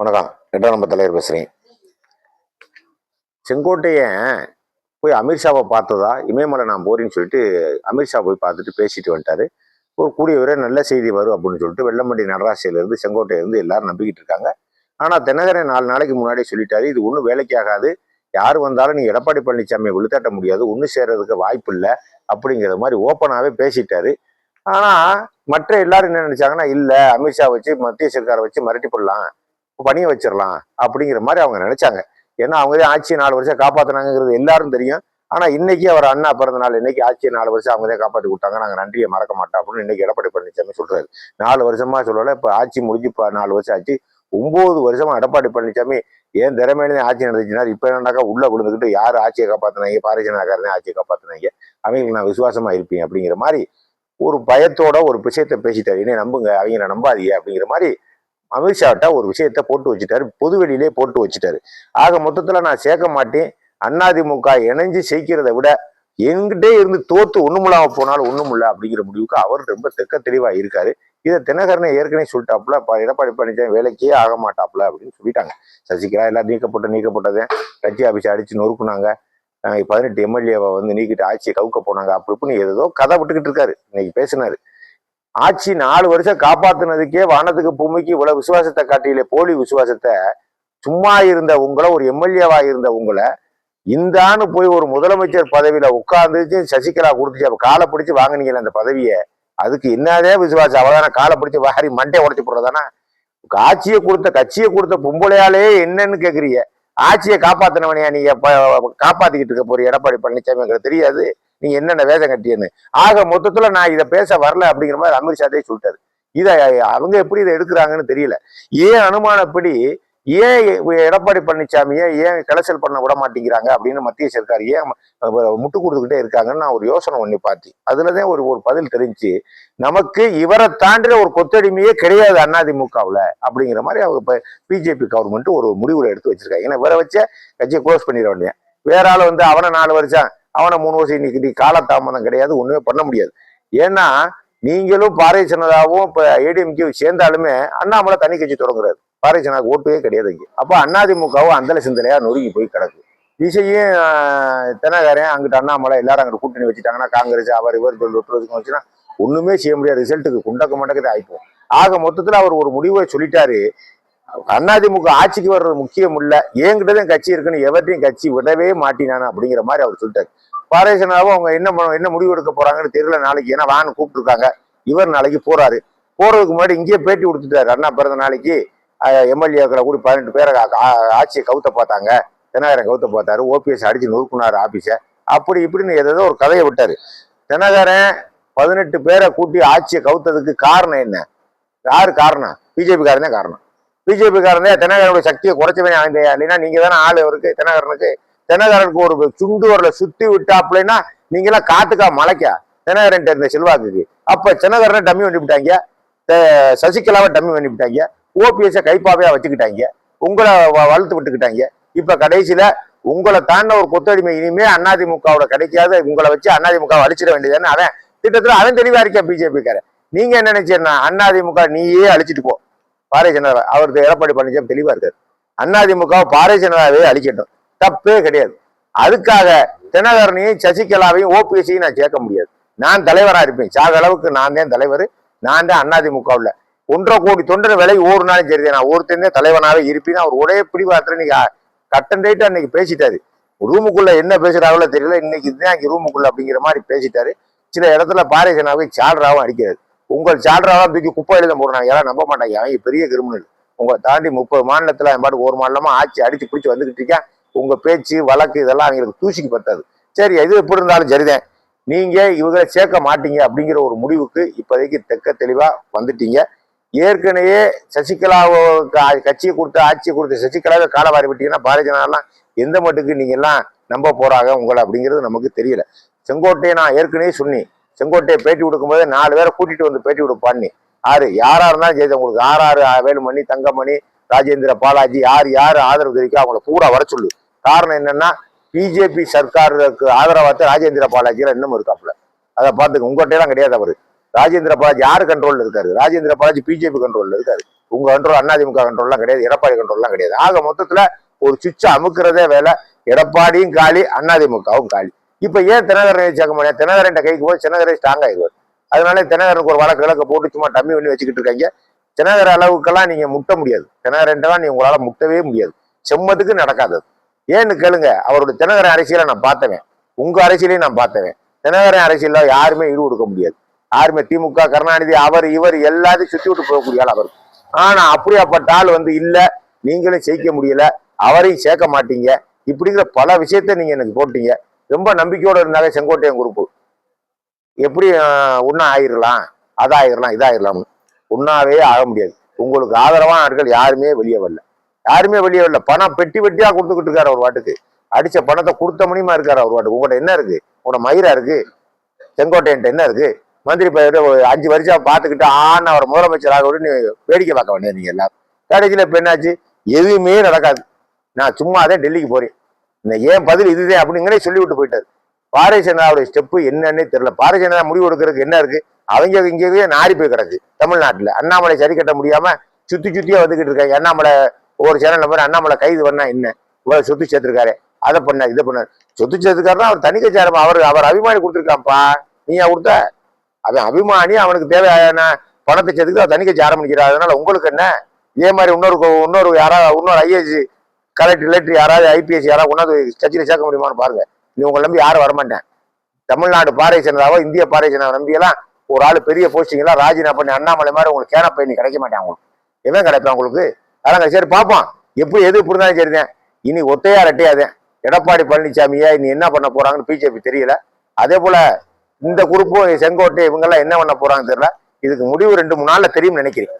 வணக்கம். ரெண்டாம் நம்பர் தலைவர் பேசுகிறேன் செங்கோட்டையன் போய் அமித்ஷாவை பார்த்ததா? இமயமலை நான் போறேன்னு சொல்லிட்டு அமித்ஷா போய் பார்த்துட்டு பேசிட்டு வந்துட்டாரு. ஒரு கூடிய வரை நல்ல செய்தி வரும் அப்படின்னு சொல்லிட்டு வெள்ளம்பட்டி நடராசியிலேருந்து செங்கோட்டையிலேருந்து எல்லாரும் நம்பிக்கிட்டு இருக்காங்க. ஆனால் தினகரன் நாலு நாளைக்கு முன்னாடியே சொல்லிட்டாரு இது ஒன்றும் வேலைக்கு ஆகாது. யார் வந்தாலும் நீ எடப்பாடி பழனிசாமியை விழுத்தாட்ட முடியாது. ஒன்று சேர்றதுக்கு வாய்ப்பு இல்லை அப்படிங்கிற மாதிரி ஓப்பனாகவே பேசிட்டாரு. ஆனால் மற்ற எல்லாரும் என்ன நினைச்சாங்கன்னா இல்லை அமித்ஷா வச்சு மத்திய சர்க்காரை வச்சு மிரட்டி போடலாம். பணிய வச்சிடலாம் அப்படிங்கிற மாதிரி அவங்க நினைச்சாங்க. ஏன்னா அவங்க தான் ஆட்சியை நாலு வருஷம் காப்பாத்தினாங்கிறது எல்லாரும் தெரியும். ஆனால் இன்னைக்கு அவர் அண்ணா பிறந்த நாள் இன்னைக்கு ஆட்சியை நாலு வருஷம் அவங்க தான் காப்பாற்றி கொடுத்தாங்க. நாங்கள் நன்றியை மறக்க மாட்டோம் அப்படின்னு இன்னைக்கு எடப்பாடி பழனிசாமி சொல்றாரு. நாலு வருஷமா சொல்லலை இப்போ ஆட்சி முடிஞ்சு இப்போ நாலு வருஷம் ஆச்சு. ஒம்பது வருஷமா எடப்பாடி பழனிசாமி ஏன் திறமையிலேயே ஆட்சி நடந்துச்சுனார் இப்போ என்னன்னாக்கா உள்ள விழுந்துக்கிட்டு யார் ஆட்சியை காப்பாற்றினாங்க பாரதிய ஆட்சியை காப்பாற்றினாங்க அவங்களுக்கு நான் விசுவாசமா இருப்பேன் அப்படிங்கிற மாதிரி ஒரு பயத்தோட ஒரு விஷயத்தை பேசிட்டாரு. என்னை நம்புங்க அவங்கள நம்பாதீங்க அப்படிங்கிற மாதிரி அமித்ஷாட்ட ஒரு விஷயத்த போட்டு வச்சுட்டாரு. பொதுவெளியிலே போட்டு வச்சுட்டாரு. ஆக மொத்தத்தில் நான் சேர்க்க மாட்டேன். அதிமுக இணைஞ்சு ஜெயிக்கிறத விட எங்கிட்டே இருந்து தோத்து ஒண்ணுமில்லாம போனாலும் ஒண்ணுமில்ல அப்படிங்கிற முடிவுக்கு அவர் ரொம்ப தெக்க தெளிவா இருக்காரு. இதை தினகரனை ஏற்கனவே சொல்லிட்டாப்புல எடப்பாடி பழனிசாமி வேலைக்கே ஆக மாட்டாப்புல அப்படின்னு சொல்லிட்டாங்க. சசிகலா எல்லாம் நீக்கப்பட்ட நீக்கப்பட்டதே கட்சி ஆபீஸ் அடிச்சு நொறுக்குனாங்க. பதினெட்டு எம்எல்ஏவை வந்து நீக்கிட்டு ஆட்சியை கவுக்க போனாங்க. அப்படி இப்படின்னு ஏதோ கதை விட்டுக்கிட்டு இருக்காரு. இன்னைக்கு பேசினாரு. ஆட்சி நாலு வருஷம் காப்பாத்தினதுக்கே வானத்துக்கு பூமிக்கு இவ்வளவு விசுவாசத்தை காட்டியில போலி விசுவாசத்தை சும்மா இருந்த உங்களை ஒரு எம்எல்ஏவா இருந்த உங்களை இந்தான்னு போய் ஒரு முதலமைச்சர் பதவியில உட்கார்ந்துச்சு சசிகலா கொடுத்துச்சு. அப்ப காலை பிடிச்சு வாங்குனீங்கல்ல அந்த பதவியை? அதுக்கு என்னதே விசுவாசம்? அவதான காலை பிடிச்சு வாரி மண்டே உடச்சி போடுறதானா? ஆட்சியை கொடுத்த கட்சியை கொடுத்த பொம்பளையாலே என்னன்னு கேக்குறீங்க. ஆட்சியை காப்பாத்தினவனையா நீங்க காப்பாத்திக்கிட்டு இருக்க போறீங்க எடப்பாடி பழனிசாமி எங்களுக்கு தெரியாது. நீ என்னென்ன வேதம் கட்டியன்னு. ஆக மொத்தத்துல நான் இதை பேச வரல அப்படிங்கிற மாதிரி அமித்ஷாதே சொல்லிட்டாரு. இதை அவங்க எப்படி இதை எடுக்கிறாங்கன்னு தெரியல. ஏன் அனுமானப்படி ஏன் எடப்பாடி பழனிசாமியை ஏன் கலைச்சல் பண்ண விட மாட்டேங்கிறாங்க அப்படின்னு மத்திய சர்க்கார் ஏன் முட்டு கொடுத்துக்கிட்டே இருக்காங்கன்னு நான் ஒரு யோசனை ஒண்ணு பார்த்தேன். அதுலதான் ஒரு ஒரு பதில் தெரிஞ்சு நமக்கு இவரை தாண்டின ஒரு கொத்தடிமையே கிடையாது அதிமுகவுல அப்படிங்கிற மாதிரி அவங்க இப்போ பிஜேபி கவர்மெண்ட் ஒரு முடிவுல எடுத்து வச்சிருக்காங்க. ஏன்னா இவரை வச்ச கட்சியை க்ளோஸ் பண்ணிட வேண்டிய வேற ஆள் வந்து அவனை நாலு வருஷம் அவனை மூணு வருஷம் இன்னைக்கு நீ காலதாமதம் கிடையாது ஒண்ணுமே பண்ண முடியாது. ஏன்னா நீங்களும் பாரதிய ஜனதாவும் இப்ப ஏடிஎம்கே சேர்ந்தாலுமே அண்ணாமலை தனி கட்சி தொடங்குறாரு. பாரதிய ஜனதாவுக்கு ஓட்டுவே கிடையாது இங்க. அப்போ அதிமுகவும் அந்தல சிந்தனையா நொறுங்கி போய் கிடக்கு. விஜயும் தெனகாரன் அங்கிட்டு அண்ணாமலை எல்லாரும் அங்கிட்டு கூட்டணி வச்சுட்டாங்கன்னா காங்கிரஸ் அவர் இவர் சொல்லி வச்சுன்னா ஒண்ணுமே செய்ய முடியாது. ரிசல்ட்டுக்கு குண்டக்க மண்டக்கத்தை ஆயிப்போம். ஆக மொத்தத்துல அவர் ஒரு முடிவை சொல்லிட்டாரு. அதிமுக ஆட்சிக்கு வர்றது முக்கியம் இல்ல. என்கிட்டதான் கட்சி இருக்குன்னு எவர்டையும் கட்சி விடவே மாட்டினானு அப்படிங்கிற மாதிரி அவர் சொல்லிட்டாரு. பாரதேசனாவும் அவங்க என்ன பண்ண- என்ன முடிவு எடுக்க போறாங்கன்னு தெரியல நாளைக்கு. ஏன்னா வான்னு கூப்பிட்டுருக்காங்க. இவர் நாளைக்கு போறாரு. போறதுக்கு முன்னாடி இங்கேயே பேட்டி கொடுத்துட்டாரு. அண்ணா பிறந்த நாளைக்கு எம்எல்ஏக்களை கூட பதினெட்டு பேரை ஆட்சியை கவுத்த பார்த்தாங்க. தினகரன் கவுத்த பார்த்தாரு. ஓபிஎஸ் அடிச்சு நொறுக்குனாரு ஆபீஸை. அப்படி இப்படின்னு ஏதோ ஒரு கதையை விட்டாரு. தினகரன் பதினெட்டு பேரை கூட்டி ஆட்சியை கவுத்ததுக்கு காரணம் என்ன? யாரு காரணம்? பிஜேபி காரன் தான் காரணம். பிஜேபி காரன் தான் சக்தியை குறைச்சவனே அந்த இல்லைன்னா நீங்க தானே ஆளு அவருக்கு தினகரனுக்கு. தெனகரனுக்கு ஒரு சுண்டு வரல சுத்தி விட்டாப்லன்னா நீங்க எல்லாம் காட்டுக்கா மலைக்கா? தினகரன் இருந்த செல்வாக்குக்கு. அப்ப தினகரனை டம்மி பண்ணி விட்டாங்க. சசிகலாவை டம்மி பண்ணி விட்டாங்க. ஓபிஎஸ் கைப்பாவையா வச்சுக்கிட்டாங்க. உங்களை வ- வளர்த்து விட்டுக்கிட்டாங்க. இப்ப கடைசியில உங்களை தாண்ட ஒரு கொத்தடிமை இனிமே அதிமுகவோட கிடைக்காத. உங்களை வச்சு அதிமுக அழிச்சிட வேண்டியதுன்னு அவன் திட்டத்துல அவன் தெளிவா இருக்கா பிஜேபி காரன் நீங்க என்ன நினைச்சீங்கன்னா அதிமுக நீயே அழிச்சிட்டு போ. பாரதிய ஜனதா அவருக்கு எடப்பாடி பழனிசாமி தெளிவா இருக்காரு. அதிமுக பாரதிய ஜனதாவே அழிக்கட்டும். தப்பே கிடையாது. அதுக்காக தினகரனையும் சசிகலாவையும் ஓபிஎஸ்சியும் நான் சேர்க்க முடியாது. நான் தலைவரா இருப்பேன். சாக அளவுக்கு நான் தான் தலைவர். நான் தான் அதிமுகவில் ஒன்றரை கோடி தொண்டர் விலை ஒரு நாளும் சரி நான் ஒருத்தந்தே தலைவனாகவே இருப்பேன். அவர் ஒரே பிடிவாரத்தில் இன்னைக்கு கட்டன் ரைட்டா அன்னைக்கு பேசிட்டாரு. ரூமுக்குள்ள என்ன பேசுறாங்களோ தெரியல. இன்னைக்கு இதுதான் இங்க ரூமுக்குள்ள அப்படிங்கிற மாதிரி பேசிட்டாரு. சில இடத்துல பாரதிய ஜனாவை சாலராகவும் அடிக்கிறது உங்கள் சால்ராவா தூக்கி குப்பை எழுத போடுறாங்க யாரும் நம்ப மாட்டாங்க. அவன் பெரிய கிரிமினல். உங்களை தாண்டி முப்பது மாநிலத்தில் என் பாட்டுக்கு ஒரு மாநிலமாக ஆட்சி அடித்து பிடிச்சி வந்துகிட்டு இருக்கேன். உங்கள் பேச்சு வழக்கு இதெல்லாம் அவங்களுக்கு தூசிக்கு பத்தாது. சரி எது எப்படி இருந்தாலும் சரிதான். நீங்கள் இவங்களை சேர்க்க மாட்டீங்க அப்படிங்கிற ஒரு முடிவுக்கு இப்போதைக்கு தெக்க தெளிவாக வந்துட்டீங்க. ஏற்கனவே சசிகலாவை கட்சியை கொடுத்து ஆட்சியை கொடுத்த சசிகலாவை காலவாரி விட்டீங்கன்னா பாரதிய ஜனதாலாம் எந்த மட்டுக்கு நீங்கள்லாம் நம்ப போகிறாங்க உங்களை அப்படிங்கிறது நமக்கு தெரியல. செங்கோட்டையை நான் ஏற்கனவே சொன்னேன். செங்கோட்டையை பேட்டி கொடுக்கும்போது நாலு பேரை கூட்டிட்டு வந்து பேட்டி கொடுப்பான்னு ஆறு யாரா? இருந்தாலும் சரி உங்களுக்கு ஆறு ஆறு வேலுமணி தங்கமணி ராஜேந்திர பாலாஜி யார் யார் ஆதரவு தெரிவிக்க அவங்கள பூரா வர சொல்லு. காரணம் என்னன்னா பிஜேபி சர்க்காருக்கு ஆதரவாத்த ராஜேந்திர பாலாஜிலாம் இன்னும் இருக்காப்புல. அதை பார்த்துக்க உங்கள்கிட்ட கிடையாது அவரு ராஜேந்திர பாலாஜி யார் கண்ட்ரோல்ல இருக்காரு? ராஜேந்திர பாலாஜி பிஜேபி கண்ட்ரோல்ல இருக்காரு. உங்க கண்ட்ரோல் அதிமுக கண்ட்ரோல்லாம் கிடையாது எடப்பாடி கண்ட்ரோல்லாம் கிடையாது. ஆக மொத்தத்துல ஒரு சுவிட்சை அமுக்கிறதே வேலை. எடப்பாடியும் காலி அதிமுகவும் காலி. இப்போ ஏன் தினகரனை சேர்க்க முடியாது தினகரன் கைக்கு போய் தினகரன் ஸ்ட்ராங் ஆயிடுவார். அதனால தினகரனுக்கு ஒரு வழக்கு கிழக்க போட்டு சும்மா டம்மி பண்ணி வச்சுக்கிட்டு இருக்காங்க. தினகர அளவுக்கெல்லாம் நீங்க முட்ட முடியாது. தினகரன்ட்டெல்லாம் நீ உங்களால முட்டவே முடியாது. செம்மத்துக்கு நடக்காது ஏன்னு கேளுங்க அவருடைய தினகர அரசியலை நான் பார்த்தவன். உங்க அரசியலையும் நான் பார்த்தவேன். தினகரன் அரசியலில் யாருமே ஈடு கொடுக்க முடியாது. யாருமே திமுக கருணாநிதி அவர் இவர் எல்லாத்தையும் சுத்தி விட்டு போகக்கூடிய ஆள் அவர். ஆனா அப்படியாப்பட்ட ஆள் வந்து இல்ல நீங்களும் ஜெயிக்க முடியல அவரையும் சேர்க்க மாட்டீங்க. இப்படிங்கிற பல விஷயத்த நீங்க எனக்கு போட்டீங்க. ரொம்ப நம்பிக்கையோடு இருந்தாங்க செங்கோட்டையன் குரூப் எப்படி ஒன்றா ஆயிரலாம் அதாயிரலாம் இதாயிரலாம் உன்னாவே ஆக முடியாது. உங்களுக்கு ஆதரவான ஆட்கள் யாருமே வெளியே வரல. யாருமே வெளியே வரல. பணம் பெட்டி பெட்டியாக கொடுத்துக்கிட்டு இருக்காரு அவர் வாட்டுக்கு அடித்த பணத்தை கொடுத்த மணிமா இருக்காரு அவர் வாட்டுக்கு உங்கள்கிட்ட என்ன இருக்குது உங்களோட மயிரா இருக்குது செங்கோட்டையன்ட்ட என்ன இருக்குது மந்திரி பயிர் அஞ்சு வருஷம் பார்த்துக்கிட்டு ஆன அவர் முதலமைச்சராக விட நீ வேடிக்கை பார்க்க வேண்டியது நீங்கள் எல்லாரும். கடைசியில் இப்போ என்னாச்சு? எதுவுமே நடக்காது. நான் சும்மா தான் டெல்லிக்கு போகிறேன் இந்த ஏன் பதில் இதுதான் அப்படிங்கிறே சொல்லிவிட்டு போயிட்டார். போயிட்டாரு பாரதிய ஸ்டெப்பு என்னன்னே தெரியல. பாரதிய ஜனதா முடிவு எடுக்கிறதுக்கு என்ன இருக்கு? அவங்க இங்கேயே நாரி போய் கிடக்கு தமிழ்நாட்டில். அண்ணாமலை சரி கட்ட முடியாம சுத்தி சுத்தியா வந்துகிட்டு இருக்காங்க. அண்ணாமலை ஒரு சேனல் நம்பர் அண்ணாமலை கைது பண்ணா என்ன? இவ்வளவு சொத்து சேர்த்திருக்காரு. அதை பண்ண இதை பண்ண சொத்து சேர்த்துக்காருன்னா அவர் தனிக்க கட்சியாரம் அவர் அவர் அபிமானி கொடுத்துருக்கான்ப்பா நீயா கொடுத்த? அவன் அபிமானி அவனுக்கு தேவையான பணத்தை சேர்த்துக்கிட்டு அவர் தனிக்க கட்சி ஆரம்பிக்கிறார் அதனால உங்களுக்கு என்ன? இதே மாதிரி இன்னொரு இன்னொரு யாராவது இன்னொரு ஐஏஎஸ் கலெக்டர் லெட்டர் யாராவது ஐபிஎஸ் யாராவது கொண்டாந்து கட்சியில் சேர்க்க முடியுமான்னு பாருங்க. நீ உங்களை நம்பி யாரும் வரமாட்டேன். தமிழ்நாடு பாரதிய ஜனதாவோ இந்திய பாரதிய ஜனதா நம்பியெல்லாம் ஒரு ஆள் பெரிய போஸ்டிங்கெல்லாம் ராஜினா பண்ணி அண்ணாமலை மாதிரி உங்களுக்கு கேன பயணி கிடைக்க மாட்டேன் அவங்களுக்கு. எவன் கிடைப்பான் உங்களுக்கு? அதான் சரி பார்ப்போம். எப்படி எது புரிந்தாலும் சரிதான் இனி ஒத்தையா ரெட்டையாதேன் எடப்பாடி பழனிசாமியா இனி என்ன பண்ண போறாங்கன்னு பிஜேபி தெரியல. அதே போல இந்த குரூப்பும் செங்கோட்டை இவங்கெல்லாம் என்ன பண்ண போறாங்கன்னு தெரியல. இதுக்கு முடிவு ரெண்டு மூணு நாள்ல தெரியும்னு நினைக்கிறேன்.